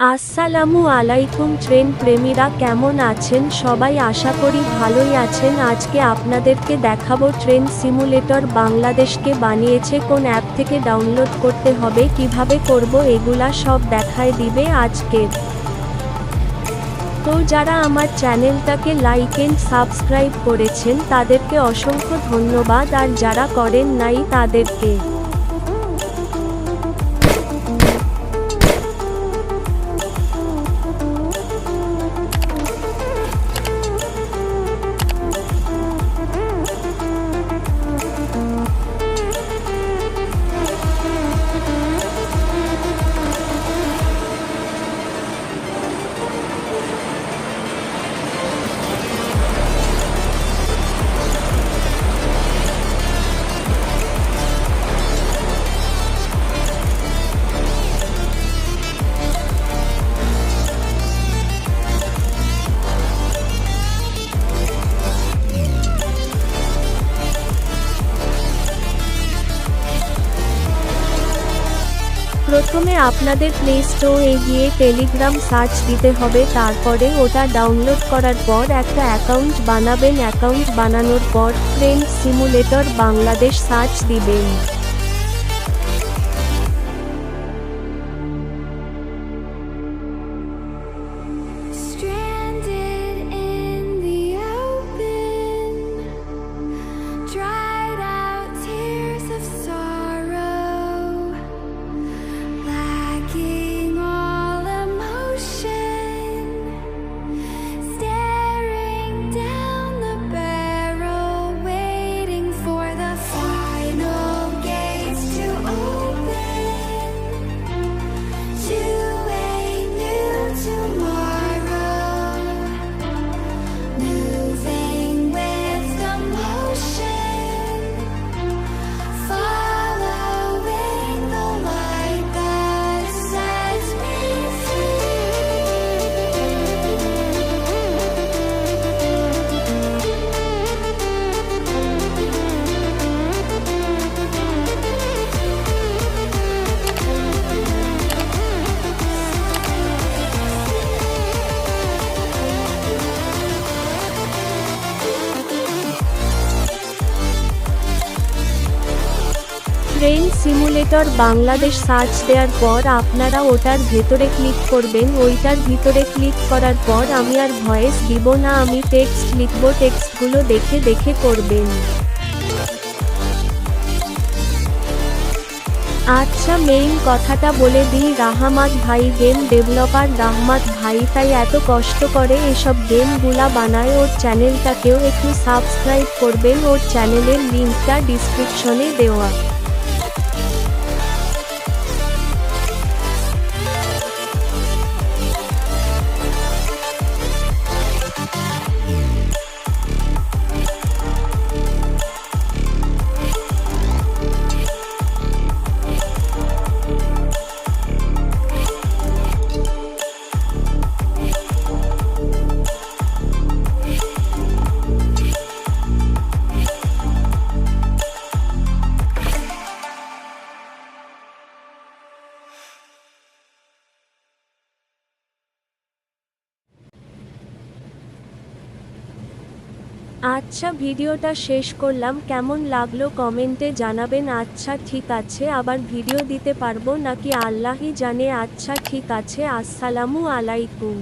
আসসালামু আলাইকুম ট্রেন প্রেমীরা, কেমন আছেন? সবাই আশা করি ভালোই আছেন। আজকে আপনাদেরকে দেখাবো ট্রেন সিমুলেটর বাংলাদেশকে বানিয়েছে, কোন অ্যাপ থেকে ডাউনলোড করতে হবে, কীভাবে করব, এগুলা সব দেখায় দিবে আজকের তো যারা আমার চ্যানেলটাকে লাইক এন্ড সাবস্ক্রাইব করেছেন, তাদেরকে অসংখ্য ধন্যবাদ। আর যারা করেন নাই, তাদেরকে প্রথমে আপনাদের প্লে স্টোরে গিয়ে টেলিগ্রাম সার্চ দিতে হবে, তারপরে ওটা ডাউনলোড করার পর একটা অ্যাকাউন্ট বানাবেন। অ্যাকাউন্ট বানানোর পর ফ্রেন্ড সিমুলেটর বাংলাদেশ সার্চ দিবেন। ট্রেন সিমুলেটর বাংলাদেশ সার্চ দেওয়ার পর আপনারা ওটার ভেতরে ক্লিক করবেন। ওইটার ভিতরে ক্লিক করার পর আমি আর ভয়েস দিব না, আমি টেক্সট লিখব, টেক্সটগুলো দেখে দেখে করবেন। আচ্ছা মেইন কথাটা বলে দিই, রাহামাত ভাই গেম ডেভেলপার রাহমাত ভাই, তাই এত কষ্ট করে এসব গেমগুলা বানায়। ওর চ্যানেলটাকেও একটু সাবস্ক্রাইব করবেন, ওর চ্যানেলের লিঙ্কটা ডিসক্রিপশনে দেওয়া। আচ্ছা ভিডিওটা শেষ করলাম। কেমন লাগল কমেন্টে জানাবেন। আচ্ছা ঠিক আছে, আবার ভিডিও দিতে পারব। নাকি আল্লাহই জানে? আচ্ছা ঠিক আছে, আসসালামু আলাইকুম।